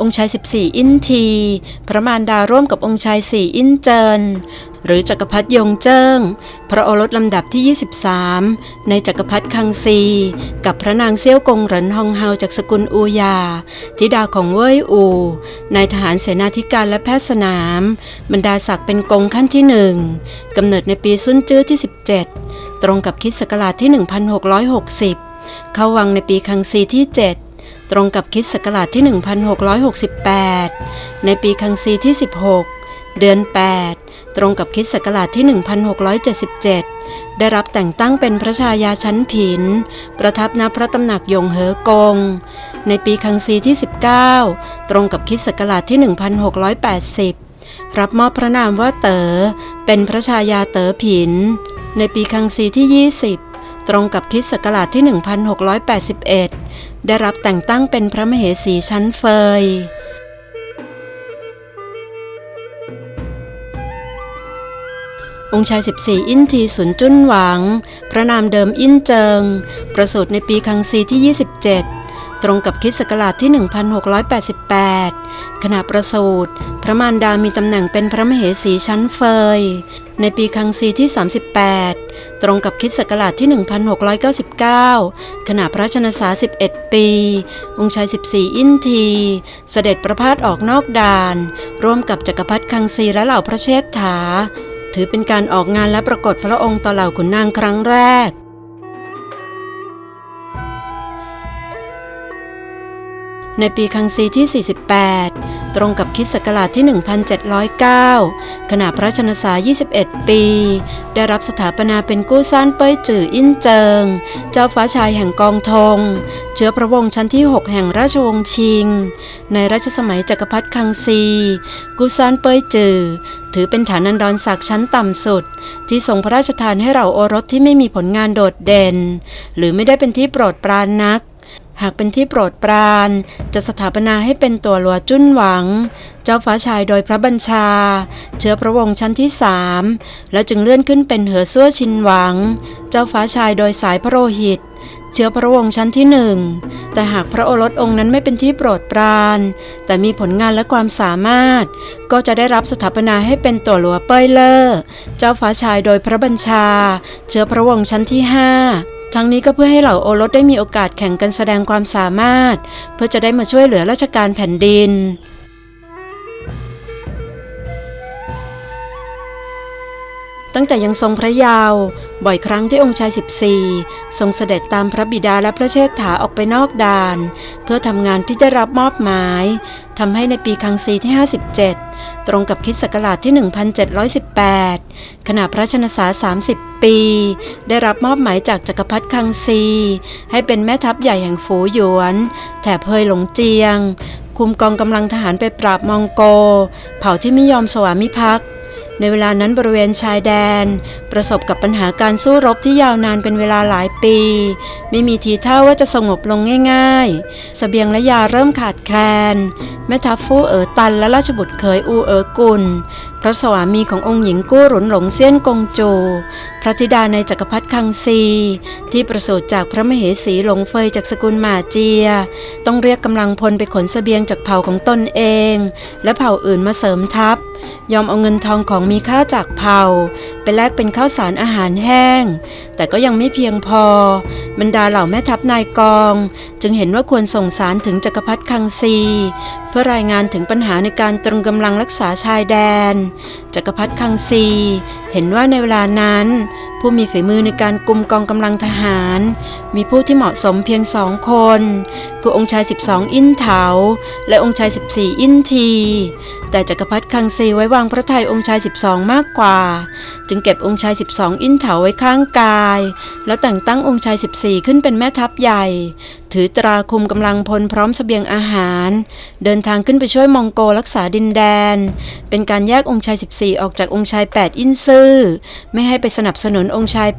องค์ชาย 14 อินที พระมารดาร่วมกับองค์ชาย 4 อินเจิน หรือจักรพรรดิยงเจิ้ง พระโอรสลำดับที่ 23 ในจักรพรรดิคังซี กับพระนางเซี่ยวกงเหรินฮองเฮาจากสกุลอูยา ธิดาของเว่ยอู นายทหารเสนาธิการและแพทย์สนาม บรรดาศักดิ์เป็นกงขั้นที่หนึ่งกำเนิดในปีซุนจื้อที่ 17 ตรงกับคิดศักราชที่ 1660 เข้าวังในปีคังซีที่ 7 ตรงกับคิดศักราชที่ 1668 ในปีคังซีที่ 16 เดือน 8 ตรงกับคิดศักราชที่ 1677 ได้รับแต่งตั้งเป็นพระชายาชั้นผิน ประทับณพระตำหนักยงเหอกง ในปีคังซีที่ 19 ตรงกับคิดศักราชที่ 1680รับมอบพระนามว่าเต๋อเป็นพระชายาเต๋อผิน ในปีคังซีที่ 20 ตรงกับคิดศักราชที่ 1681 ได้รับแต่งตั้งเป็นพระมเหสีชั้นเฟย องค์ชาย 14 อินทีสุนจุนหวัง พระนามเดิมอินเจิง ประสูติในปีคังซีที่ 27 ตรงกับคิดศักราชที่ 1688 ขณะประสูติพระมารดามีตำแหน่งเป็นพระมเหสีชั้นเฟย ในปีคังซีที่ 38 ตรงกับคิดศักราชที่ 1699 ขณะพระชนษา 11 ปี องค์ชาย 14 อินที เสด็จประพาสออกนอกด่าน ร่วมกับจักรพรรดิคังซีและเหล่าพระเชษฐา ถือเป็นการออกงานและปรากฏพระองค์ต่อเหล่าขุนนางครั้งแรกในปีคังซีที่ 48 ตรงกับคิดศักราชที่ 1709 ขณะพระชนษา21 ปี ได้รับสถาปนาเป็นกู้ซ่านเป้ยจื่ออินเจิง เจ้าฟ้าชายแห่งกองทงเชื้อพระวงศ์ชั้นที่ 6 แห่งราชวงศ์ชิง ในรัชสมัยจักรพรรดิคังซี กู้ซ่านเป้ยจื่อถือเป็นฐานันดรศักดิ์ชั้นต่ำสุด ที่ทรงพระราชทานให้เราโอรสที่ไม่มีผลงานโดดเด่น หรือไม่ได้เป็นที่โปรดปรานนัก หากเป็นที่โปรดปราน จะสถาปนาให้เป็นตัวหลัวจุ้นหวัง เจ้าฟ้าชายโดยพระบัญชา เชื้อพระวงศ์ชั้นที่สามและจึงเลื่อนขึ้นเป็นเหอซั่วชินหวัง เจ้าฟ้าชายโดยสายพระโลหิต เชื้อพระวงศ์ชั้นที่หนึ่งแต่หากพระโอรสองค์นั้นไม่เป็นที่โปรดปราน แต่มีผลงานและความสามารถ ก็จะได้รับสถาปนาให้เป็นตัวหลัวเป้ยเลอร์เจ้าฟ้าชายโดยพระบัญชา เชื้อพระวงศ์ชั้นที่ห้า ทั้งนี้ก็เพื่อให้เหล่าโอรสได้มีโอกาสแข่งกันแสดงความสามารถ เพื่อจะได้มาช่วยเหลือราชการแผ่นดิน ตั้งแต่ยังทรงพระยาว บ่อยครั้งที่องค์ชาย 14 ทรงเสด็จตามพระบิดาและพระเชษฐาออกไปนอกด่าน เพื่อทำงานที่ได้รับมอบหมายทำให้ในปีคังซีที่ 57 ตรงกับคิดศักราชที่ 1718 ขณะพระชนษา 30 ปี ได้รับมอบหมายจากจักรพรรดิคังซี ให้เป็นแม่ทัพใหญ่แห่งฝูหยวน แถบเฮยหลงเจียง คุมกองกำลังทหารไปปราบมองโก เผ่าที่ไม่ยอมสวามิภักดิ์ ในเวลานั้นบริเวณชายแดน ประสบกับปัญหาการสู้รบที่ยาวนานเป็นเวลาหลายปี ไม่มีทีท่าว่าจะสงบลงง่ายๆสเสบียงและยาเริ่มขาดแคลน แม่ทัพฟู่เอ๋อตันและราชบุตรเขยอูเอ๋อกุลพระสวามีขององค์หญิงกู้หรุนหลงเซียนกงโจ พระธิดาในจักรพรรดิคังซี ที่ประสูติจากพระมเหสีหลงเฟยจากสกุลหมาเจีย ต้องเรียกกำลังพลไปขนสเสบียงจากเผ่าของตนเอง และเผ่าอื่นมาเสริมทัพ ยอมเอาเงินทองของมีค่าจากเผ่า ไปแลกเป็นข้าวสารอาหารแห้ง แต่ก็ยังไม่เพียงพอ บรรดาเหล่าแม่ทัพนายกอง จึงเห็นว่าควรส่งสารถึงจักรพรรดิคังซี เพื่อรายงานถึงปัญหาในการตรึงกำลังรักษาชายแดน จักรพรรดิคังซี เห็นว่าในเวลานั้น ผู้มีฝีมือในการกลุ่มกองกำลังทหาร มีผู้ที่เหมาะสมเพียงสองคน คือองค์ชาย 12 อินเถาและองค์ชาย 14 อินที แต่จักรพรรดิคังซีไว้วางพระทัยองค์ชาย 12 มากกว่า จึงเก็บองค์ชาย 12 อินเถาไว้ข้างกาย แล้วแต่งตั้งองค์ชาย 14 ขึ้นเป็นแม่ทัพใหญ่ ถือตราคุมกำลังพลพร้อมเสบียงอาหาร เดินทางขึ้นไปช่วยมองโกรักษาดินแดน เป็นการแยกองค์ชาย 14 ออกจากองค์ชาย 8 อินซื่อไม่ให้ไปสนับสนุนองค์ชาย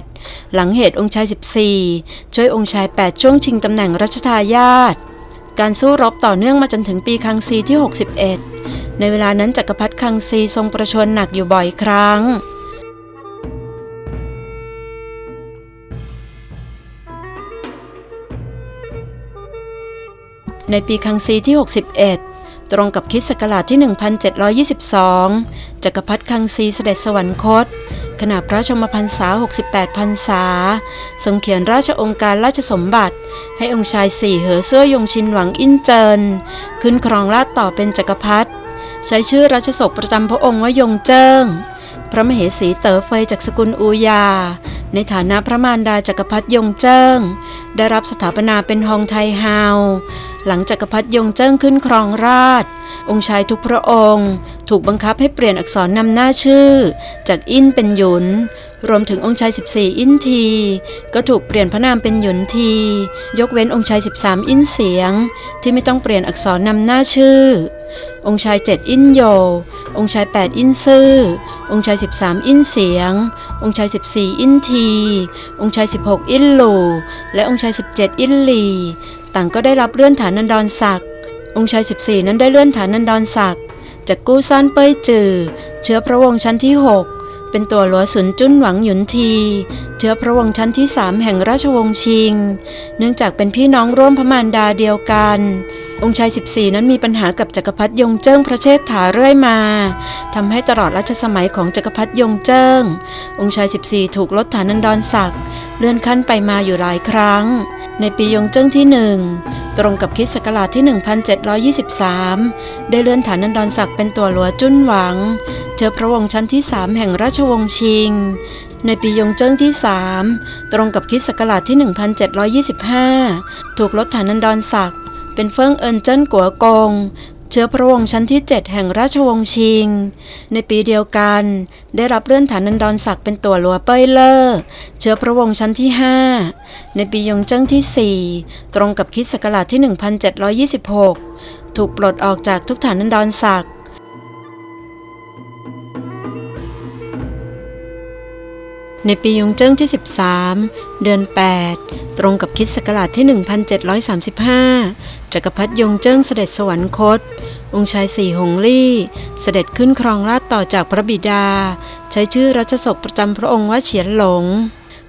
8 หลังเหตุองค์ชาย 14 ช่วยองค์ชาย 8 ช่วงชิงตำแหน่งรัชทายาท การสู้รบต่อเนื่องมาจนถึงปีคังซีที่ 61 ในเวลานั้นจักรพรรดิคังซีทรงประชวรหนักอยู่บ่อยครั้ง ในปีคังซีที่ 61 ตรงกับคิดศักราชที่ 1722 จักรพรรดิคังซีเสด็จสวรรคต ขณะพระชมพรรษา 68 พรรษา ทรงเขียนราชองค์การราชสมบัติ ให้องค์ชายสี่เหอเสื้อยงชินหวังอินเจิน ขึ้นครองราชต่อเป็นจักรพรรดิใช้ชื่อราชศกประจำพระองค์ว่ายงเจิ้ง พระมเหสีเต๋อเฟยจากสกุลอูยา ในฐานะพระมารดาจักรพรรดิยงเจิ้ง ได้รับสถาปนาเป็นฮองไทฮาวหลังจักรพรรดิยงเจิ้งขึ้นครองราช องค์ชายทุกพระองค์ ถูกบังคับให้เปลี่ยนอักษรนำหน้าชื่อ จากอินเป็นหยุน รวมถึงองค์ชาย 14 อินที ก็ถูกเปลี่ยนพระนามเป็นหยุนที ยกเว้นองค์ชาย 13 อินเสียง ที่ไม่ต้องเปลี่ยนอักษรนำหน้าชื่อ องค์ชาย 7 อินโย องค์ชาย 8 อินซื่อ องค์ชาย 13 อินเสียง องค์ชาย 14 อินที องค์ชาย 16 อินหลูและองค์ชาย 17 อินหลี ต่างก็ได้รับเลื่อนฐานันดรศักดิ์ องค์ชาย 14 นั้นได้เลื่อนฐานันดรศักดิ์จากกู้ซ่านเป้ยจือ เชื้อพระวงศ์ชั้นที่ 6เป็นตัวหลัวสุนจุ้นหวังหยุนที เชื้อพระวงศ์ชั้นที่3แห่งราชวงศ์ชิง เนื่องจากเป็นพี่น้องร่วมพมารดาเดียวกัน องค์ชาย 14 นั้นมีปัญหากับจักรพรรดิยงเจิ้งพระเชษฐาเรื่อยมาทำให้ตลอดรัชสมัยของจักรพรรดิยงเจิ้ง องค์ชาย 14 ถูกลดฐานันดรศักดิ์เลื่อนขั้นไปมาอยู่หลายครั้ง ในปียงเจิ้งที่หนึ่งตรงกับคิดศักราชที่ 1723 ได้เลื่อนฐานันดรศักดิ์เป็นตัวหลัวจุ้นหวังเชื้อพระวงศ์ชั้นที่ 3 แห่งราชวงศ์ชิง ในปียงเจิ้งที่ 3 ตรงกับคิดศักราชที่ 1725 ถูกลดฐานันดรศักดิ์ เป็นเฟิ่งเอินเจิ้นกัวกง เชื้อพระวงศ์ชั้นที่ 7 แห่งราชวงศ์ชิง ในปีเดียวกัน ได้รับเลื่อนฐานันดรศักดิ์เป็นตัวหลัวเป้ยเลอร์เชื้อพระวงศ์ชั้นที่ 5 ในปียงเจิ้งที่ 4 ตรงกับคิดศักราชที่ 1726 ถูกปลดออกจากทุกฐานันดรศักดิ์ ในปียงเจิ้งที่ 13 เดือน 8 ตรงกับคิดศักราชที่ 1735 จักรพรรดิยงเจิ้งเสด็จสวรรคต องค์ชายสี่หงลี่ เสด็จขึ้นครองราชต่อจากพระบิดา ใช้ชื่อรัชสกประจำพระองค์ว่าเฉียนหลง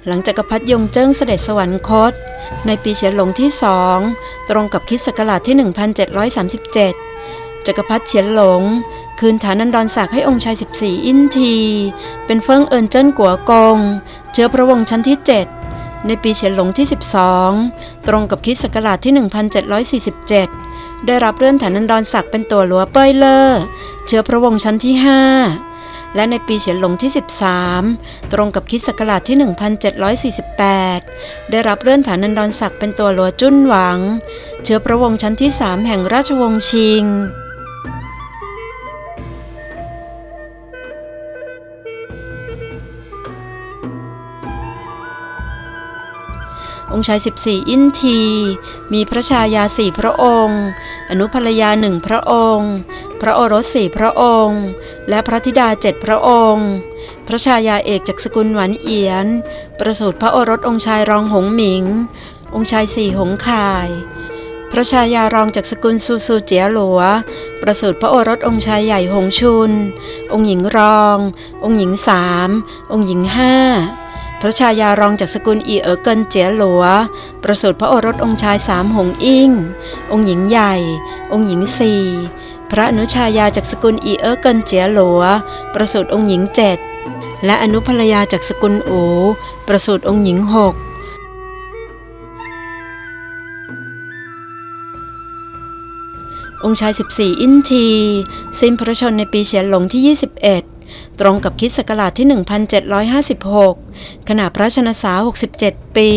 หลังจักรพรรดิยงเจิ้งเสด็จสวรรคต ในปีเฉียนหลงที่สอง ตรงกับคิดศักราชที่ 1737 จักรพรรดิเฉียนหลง คืนฐานันดรศักดิ์ให้องค์ชาย 14 อินที เป็นเฟิ่งเอินเจิ้นกัวกง เชื้อพระวงศ์ชั้นที่ 7 ในปีเฉียนหลงที่ 12 ตรงกับคิดศักราชที่ 1747 ได้รับเลื่อนฐานันดรศักดิ์เป็นตัวหลัวเป้ยเลอร์เชื้อพระวงศ์ชั้นที่ 5 และในปีเฉียนหลงที่ 13 ตรงกับคิดศักราชที่ 1748 ได้รับเลื่อนฐานันดรศักดิ์เป็นตัวหลัวจุ้นหวัง เชื้อพระวงศ์ชั้นที่ 3 แห่งราชวงศ์ชิง องค์ชาย 14 อินที มีพระชายาสี่พระองค์ อนุภรรยาหนึ่งพระองค์ พระโอรสสี่พระองค์ และพระธิดาเจ็ดพระองค์ พระชายาเอกจากสกุลหวันเอียน ประสูติพระโอรสองค์ชายรองหงหมิง องค์ชายสี่หงข่าย พระชายารองจากสกุลซูซูเจียหลัว ประสูติพระโอรสองค์ชายใหญ่หงชุน องค์หญิงรอง องค์หญิงสาม องค์หญิงห้า พระชายารองจากสกุลอีเอ๋อเกินเจียหลัว ประสูติพระโอรสองค์ชายสามหงอิงองค์หญิงใหญ่ องค์หญิงสี่พระอนุชายาจากสกุลอีเอ๋อเกินเจียหลัว ประสูติองค์หญิงเจ็ดและอนุภรรยาจากสกุลโอประสูติองค์หญิงหกองค์ชาย 14 อินที สิ้นพระชนในปีเฉียนหลงที่ 21 ตรงกับคิดศักราชที่ 1756 ขณะพระชนสา 67 ปี